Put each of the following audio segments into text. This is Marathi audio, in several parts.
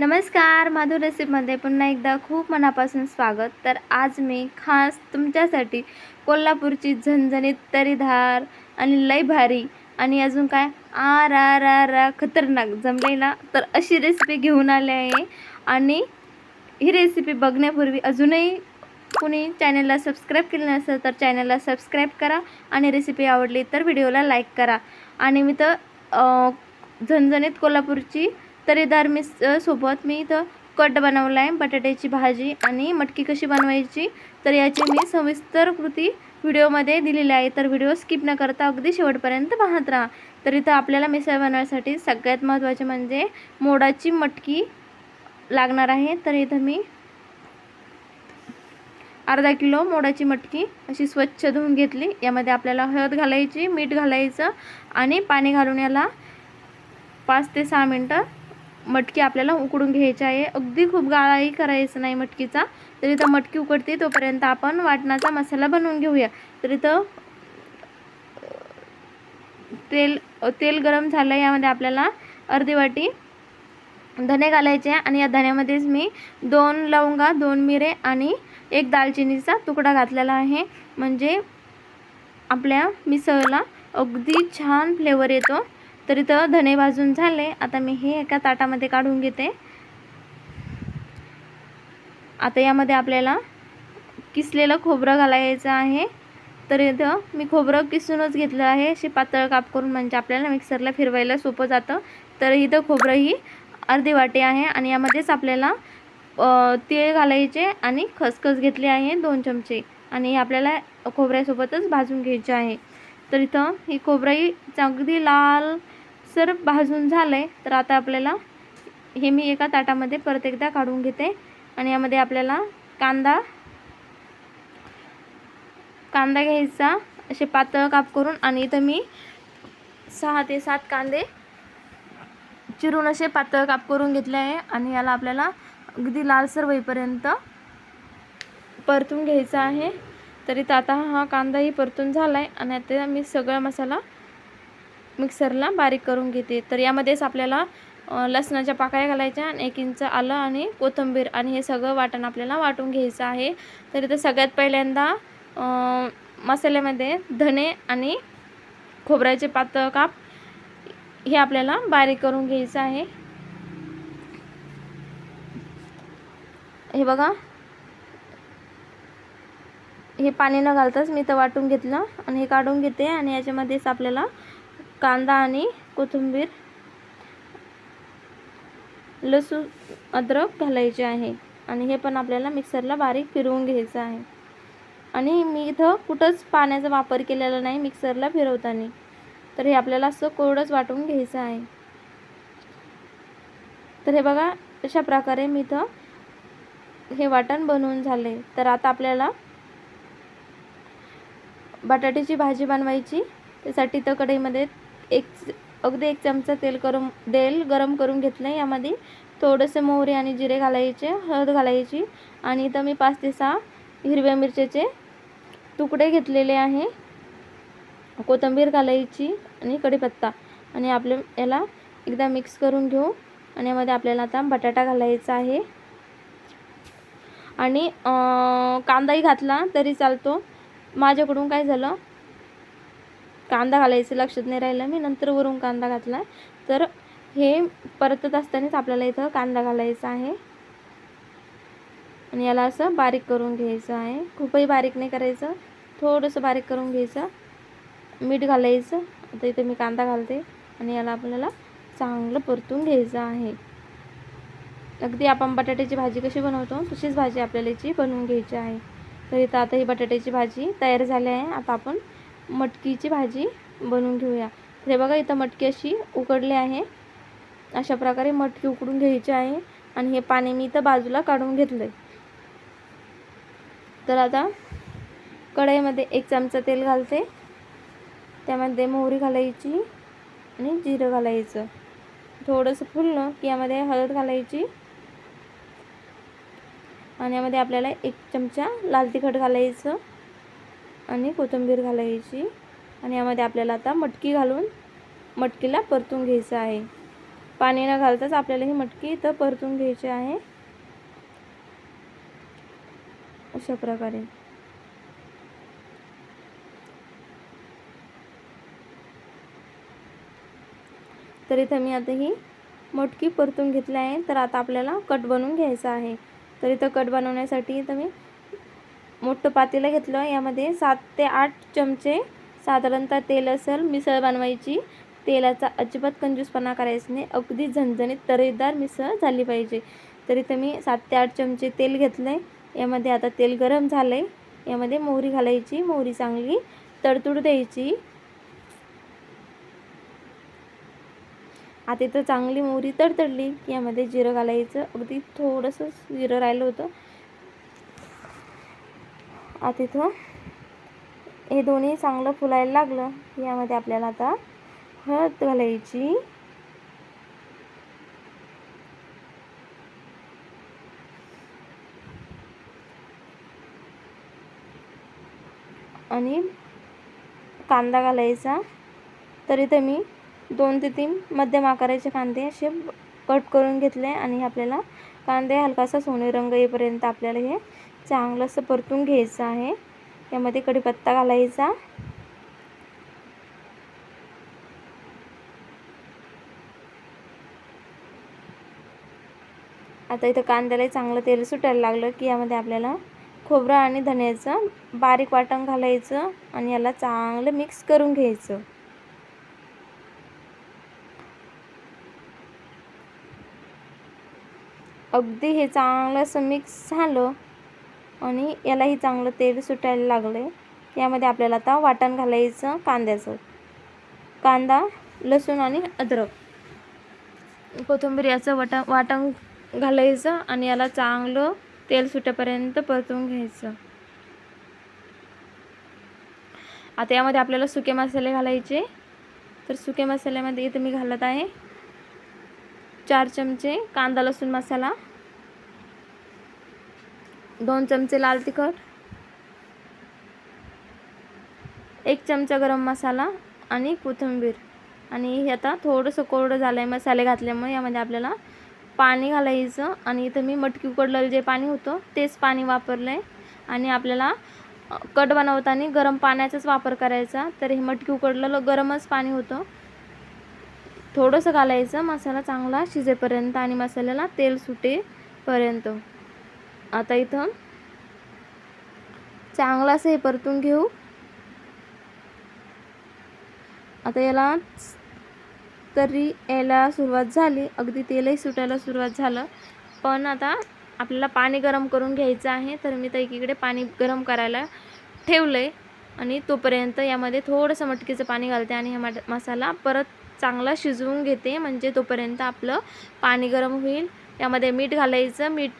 नमस्कार माधुर रेसिपीमध्ये पुन्हा एकदा खूप मनापासून स्वागत. तर आज मी खास तुमच्यासाठी कोल्हापूरची झणझणीत तरीधार आणि लय भारी आणि अजून काय? आर आर आर आ खतरनाक जमले ना? तर अशी रेसिपी घेऊन आले आहे. आणि ही रेसिपी बघण्यापूर्वी अजूनही कुणी चॅनलला सबस्क्राईब केलं नसेल तर चॅनलला सबस्क्राईब करा आणि रेसिपी आवडली तर व्हिडिओला लाईक करा. आणि मी तर झणझणीत कोल्हापूरची तरीदार मी सोबत मी इथं कट बनवला आहे बटाट्याची भाजी आणि मटकी कशी बनवायची तर याची मी सविस्तर कृती व्हिडिओमध्ये दिलेली आहे. तर व्हिडिओ स्किप न करता अगदी शेवटपर्यंत पाहत राहा. तर इथं आपल्याला मिसळ बनवण्यासाठी सगळ्यात महत्त्वाचे म्हणजे मोडाची मटकी लागणार आहे. तर इथं मी अर्धा किलो मोडाची मटकी अशी स्वच्छ धुवून घेतली. यामध्ये आपल्याला हळद घालायची मीठ घालायचं आणि पाणी घालून याला पाच ते सहा मिनटं मटकी आपल्याला उकडून घ्यायची आहे. अगदी खूप गाळाही करायचं नाही मटकीचा. तर इथं मटकी उकडते तोपर्यंत आपण वाटणाचा मसाला बनवून घेऊया. तर इथं तेल तेल गरम झालं यामध्ये आपल्याला अर्धी वाटी धने घालायचे आणि या धण्यामध्येच मी दोन लवंगा दोन मिरे आणि एक दालचिनीचा तुकडा घातलेला आहे. म्हणजे आपल्या मिसळला अगदी छान फ्लेवर येतो. तर इथं धने भाजून झाले. आता मी हे एका ताटामध्ये काढून घेते. आता यामध्ये आपल्याला किसलेलं खोबरं घालायचं आहे. तर इथं मी खोबरं किसूनच घेतलं आहे. अशी पातळ काप करून म्हणजे आपल्याला मिक्सरला फिरवायला सोपं जातं. तर इथं खोबरं ही अर्धी वाटी आहे आणि यामध्येच आपल्याला तीळ घालायचे आणि खसखस घेतली आहे दोन चमचे. आणि आपल्याला खोबऱ्यासोबतच भाजून घ्यायचे आहे. तर इथं ही खोबरंही अगदी लाल सर भाजून झालं आहे तर आता आपल्याला हे मी एका ताटामध्ये परत एकदा काढून घेते. आणि यामध्ये आपल्याला कांदा कांदा घ्यायचा असे पातळ काप करून आणि इथं मी सहा ते सात कांदे चिरून असे पातळ काप करून घेतले आहे. आणि याला आपल्याला अगदी लालसर होईपर्यंत परतून घ्यायचा आहे. तर इथं आता हा कांदाही परतून झाला आहे आणि आता मी सगळा मसाला मिक्सरला बारीक करून घेते. तर यामध्येच आपल्याला लसणाच्या पाकळ्या घालायच्या आणि एक इंच आलं आणि कोथिंबीर आणि हे सगळं वाटण आपल्याला वाटून घ्यायचं आहे. तर इथं सगळ्यात पहिल्यांदा मसाल्यामध्ये धने आणि खोबऱ्याचे पातळ काप हे आपल्याला बारीक करून घ्यायचं आहे. हे बघा. हे पाणी न घालताच मी तर वाटून घेतलं आणि हे काढून घेते आणि याच्यामध्येच आपल्याला कांदा आणि कोथिंबीर लसूण अद्रक घालायचे आहे. आणि हे पण आपल्याला मिक्सरला बारीक फिरवून घ्यायचं आहे. आणि मी इथं कुठंच पाण्याचा वापर केलेला नाही मिक्सरला फिरवताना. तर हे आपल्याला असं कोरडंच वाटून घ्यायचं आहे. तर हे बघा अशा प्रकारे मी इथं हे वाटण बनवून झाले. तर आता आपल्याला बटाट्याची भाजी बनवायची. त्यासाठी तर कढईमध्ये एक अगदी एक चमचा तेल करून तेल गरम करून घेतलं आहे यामध्ये. थोडेसे मोहरी आणि जिरे घालायचे हळद घालायची आणि इथं मी पाच ते सहा हिरव्या मिरच्याचे तुकडे घेतलेले आहे. कोथिंबीर घालायची आणि कढीपत्ता. आणि आपल्या याला एकदा मिक्स करून घेऊ. आणि यामध्ये आपल्याला आता बटाटा घालायचा आहे. आणि कांदाही घातला तरी चालतो. माझ्याकडून काय झालं कांदा घालायचं लक्षात नाही राहिलं मी नंतर वरून कांदा घातला. तर हे परतत असतानाच आपल्याला इथं कांदा घालायचा आहे. आणि याला असं बारीक करून घ्यायचं आहे. खूपही बारीक नाही करायचं थोडंसं बारीक करून घ्यायचं. मीठ घालायचं आता इथे मी कांदा घालते. आणि याला आपल्याला चांगलं परतून घ्यायचं आहे. अगदी आपण बटाट्याची भाजी कशी बनवतो तशीच भाजी आपल्याला याची बनवून घ्यायची आहे. तर इथं आता ही बटाट्याची भाजी तयार झाली आहे. आता आपण मटकीची भाजी बनवून घेऊया. तर हे बघा इथं मटकी अशी उकडली आहे. अशा प्रकारे मटकी उकडून घ्यायची आहे आणि हे पाणी मी इथं बाजूला काढून घेतलं आहे तर आता कढईमध्ये एक चमचा तेल घालते. त्यामध्ये मोहरी घालायची आणि जिरं घालायचं. थोडंसं फुललं की यामध्ये हळद घालायची. आणि यामध्ये आपल्याला एक चमचा लाल तिखट घालायचं. आणि कोथिंबीर घालायची. आणि यामध्ये आपल्याला आता मटकी घालून मटकीला परतून घ्यायचं आहे. पाणी न घालताच आपल्याला ही मटकी इथं परतून घ्यायची आहे. अशा प्रकारे. तर इथं मी आता ही मटकी परतून घेतली आहे. तर आता आपल्याला कट बनवून घ्यायचा आहे. तर इथं कट बनवण्यासाठी इथं मी मोठं पातेलं घेतलं. यामध्ये सात ते आठ चमचे साधारणतः तेल असेल मिसळ बनवायची. तेलाचा अजिबात कंजूसपणा करायचा नाही. अगदी झणझणीत तरेदार मिसळ झाली पाहिजे. तर तुम्ही मी सात ते आठ चमचे तेल घेतलं आहे यामध्ये आता तेल गरम झालं आहे यामध्ये मोहरी घालायची. मोहरी चांगली तडतूड द्यायची. आता इथं चांगली मोहरी तडतडली. की यामध्ये जिरं घालायचं. अगदी थोडंसं जिरं राहिलं होतं. आता इथं हे दोन्ही चांगलं फुलायला लागलं. यामध्ये आपल्याला आता हळद घालायची. आणि कांदा घालायचा. तर इथं मी दोन ते तीन मध्यम आकाराचे कांदे असे कट करून घेतले आणि आपल्याला कांदे हलकासा सोने रंग येईपर्यंत आपल्याला हे चांगलं असं परतून घ्यायचं आहे. यामध्ये कढीपत्ता घालायचा. आता इथं कांद्याला चांगलं तेल सुटायला लागलं की यामध्ये आपल्याला खोबरं आणि धण्याचं बारीक वाटण घालायचं आणि याला चांगलं मिक्स करून घ्यायचं. अगदी हे चांगलं असं मिक्स झालं आणि यालाही चांगलं तेल सुटायला लागलं यामध्ये आपल्याला आता वाटण घालायचं कांद्याचं. कांदा लसूण आणि अद्रक. कोथिंबीर याचं वाटा वाटण घालायचं आणि याला चांगलं तेल सुटेपर्यंत परतून घ्यायचं. आता यामध्ये आपल्याला सुके मसाले घालायचे. तर सुके मसाल्यामध्ये इथे मी घालत आहे चार चमचे कांदा लसूण मसाला. दोन चमचे लाल तिखट एक चमचा गरम मसाला आणि कोथिंबीर. आणि हे आता थोडंसं कोरडं झालं आहे मसाले घातल्यामुळे यामध्ये आपल्याला पाणी घालायचं आणि इथं मी मटकी उकडलेलं जे पाणी होतं तेच पाणी वापरलं आहे आणि आपल्याला कट बनवताना गरम पाण्याचाच वापर करायचा. तर हे मटकी उकडलेलं गरमच पाणी होतं. थोडंसं घालायचं मसाला चांगला शिजेपर्यंत आणि मसाल्याला तेल सुटेपर्यंत. आता इथं. चांगला असं हे परतून घेऊ. आता याला तरी यायला सुरुवात झाली. अगदी तेलही सुटायला सुरुवात झालं. पण आता आपल्याला पाणी गरम करून घ्यायचं आहे. तर मी तर एकीकडे पाणी गरम करायला ठेवलं आहे आणि तोपर्यंत यामध्ये थोडंसं मटकीचं पाणी घालते आणि हा मसाला परत चांगला शिजवून घेते. म्हणजे तोपर्यंत आपलं पाणी गरम होईल. यामध्ये मीठ घालायचं. मीठ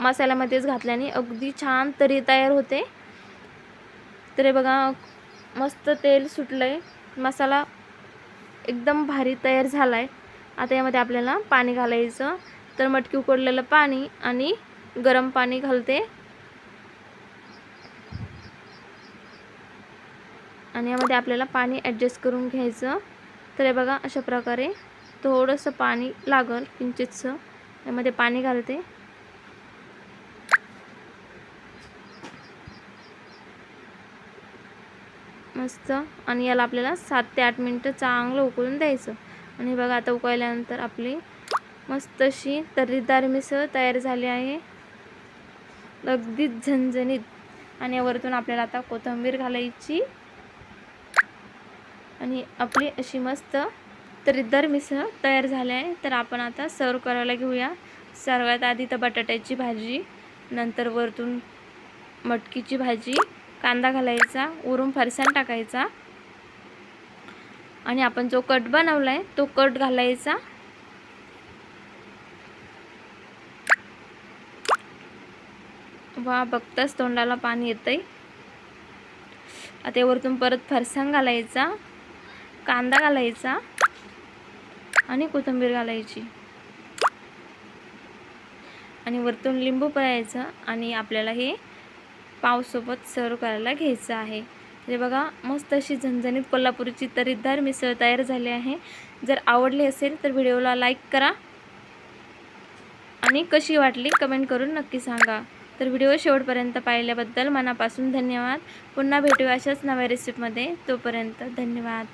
मसाल्यामध्येच घातल्याने अगदी छान तरी तयार होते. तर हे बघा मस्त तेल सुटलं आहे मसाला एकदम भारी तयार झाला आहे आता यामध्ये आपल्याला पाणी घालायचं. तर मटकी उकडलेलं पाणी आणि गरम पाणी घालते. आणि यामध्ये आपल्याला पाणी ॲडजस्ट करून घ्यायचं. तर हे बघा अशा प्रकारे थोडंसं पाणी लागल किंचितसं. यामध्ये पाणी घालते. मस्त आणि याला आपल्याला सात ते आठ मिनटं चांगलं उकळून द्यायचं. आणि बघा आता उकळल्यानंतर आपली मस्त अशी तर्रीदार मिसळ तयार झाली आहे. अगदीच झणझणीत. आणि यावरतून आपल्याला आता कोथिंबीर घालायची. आणि आपली अशी मस्त तर्रीदार मिसळ तयार झाली आहे. तर आपण आता सर्व करायला घेऊया. सर्वात आधी तर बटाट्याची भाजी नंतर वरतून मटकीची भाजी कांदा घालायचा वरून फरसाण टाकायचा. आणि आपण जो कट बनवला आहे तो कट घालायचा. वा बघताच तोंडाला पाणी येतंय. आता वरतून परत फरसाण घालायचा कांदा घालायचा आणि कोथिंबीर घालायची. आणि वरतून लिंबू पळायचं आणि आपल्याला हे पावसोबत सर्व करायला घ्यायचं आहे. हे बघा मस्त अशी झणझणीत कोल्हापूरची तरीदार मिसळ तयार झाली आहे. जर आवडली असेल तर व्हिडिओला लाईक करा. आणि कशी वाटली कमेंट करून नक्की सांगा. तर व्हिडिओ शेवटपर्यंत पाहिल्याबद्दल मनापासून धन्यवाद. पुन्हा भेटूया अशाच नव्या रेसिपीमध्ये तोपर्यंत धन्यवाद.